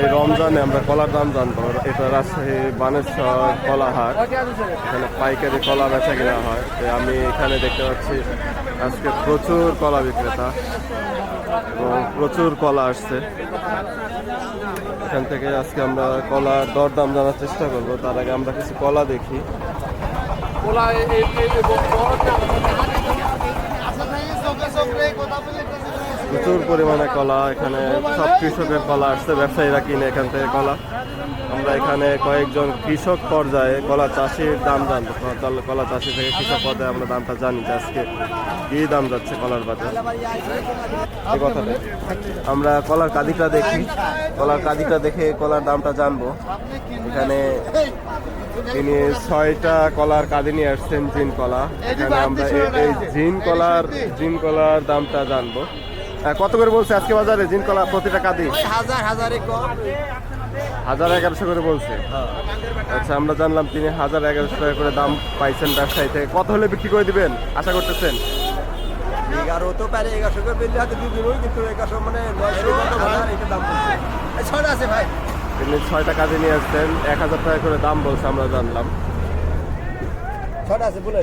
এই রমজানে আমরা কলার দাম জানব। এটা রাজশাহী বানেশ্বর কলা হাট এখানে পাইকারি কলা বেচা কিনা হয়। তো আমি এখানে দেখতে পাচ্ছি, আজকে প্রচুর কলা বিক্রেতা এবং প্রচুর কলা আসছে। এখান থেকে আজকে আমরা কলার দর দাম জানার চেষ্টা করব। তার আগে আমরা কিছু কলা দেখি। প্রচুর পরিমাণে কলা, এখানে সব কৃষকের কলা আসছে, ব্যবসায়ীরা কিনে এখান থেকে কলা। আমরা এখানে কয়েকজন কৃষক পর্যায়ে কলা চাষির দাম জানব। কলা- চাষি থেকে কৃষক পর্যায়ে আমরা দামটা জানি যে আজকে কি দাম যাচ্ছে কলার বাজার। এই আমরা কলার কাদিটা দেখি। কলার কাদিটা দেখে কলার দামটা জানব। এখানে তিনি ছয়টা কলার কাঁদি নিয়ে আসছেন জিন কলা। এখানে আমরা এই- জিন কলার জিন কলার দামটা জানব। কত করে বলছে আজকে বাজারে জিন কলা প্রতিটা কাঁদি? হাজার হাজারে কম হাজার এগারোশো করে বলছে। আচ্ছা আমরা জানলাম তিনি হাজার এগারোশো টাকা করে দাম পাইছেন ব্যবসায়ী থেকে। কত হলে বিক্রি করে দিবেন? আশা করতেছেন? এগারো তো পারে এগারোশো করে হয়তো কিন্তু এগারোশো মানে নয়শো দাম ছয়টা আছে ভাই। তিনি ছয়টা কাজে নিয়ে আসছেন এক হাজার টাকা করে দাম বলছে আমরা জানলাম। ছয়টা আছে বলে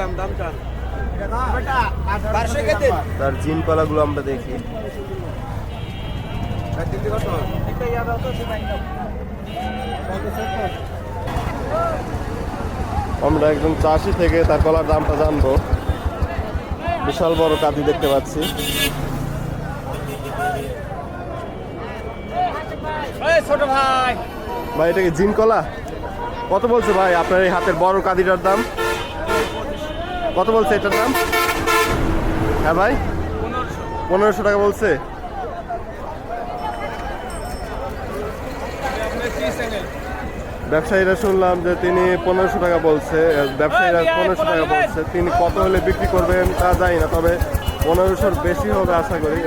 দাম দাম চান বারোশো কেটে তার জিন কলাগুলো আমরা দেখি। আমরা একজন চাষি থেকে তার কলার দামটা জানব। বিশাল বড় কাঁদি দেখতে পাচ্ছি। ছোট ভাই ভাই এটা কি জিন কলা কত বলছে ভাই আপনার এই হাতের বড় কাঁদিটার দাম? কত বলছে এটার দাম? হ্যাঁ ভাই? পনেরোশো টাকা বলছে। ব্যবসায়ীরা শুনলাম যে তিনি পনেরোশো টাকা বলছে ব্যবসায়ীরা পনেরোশো টাকা বলছে। তিনি কত হলে বিক্রি করবেন তা জানি না তবে পনেরোশোর বেশি হবে আশা করি।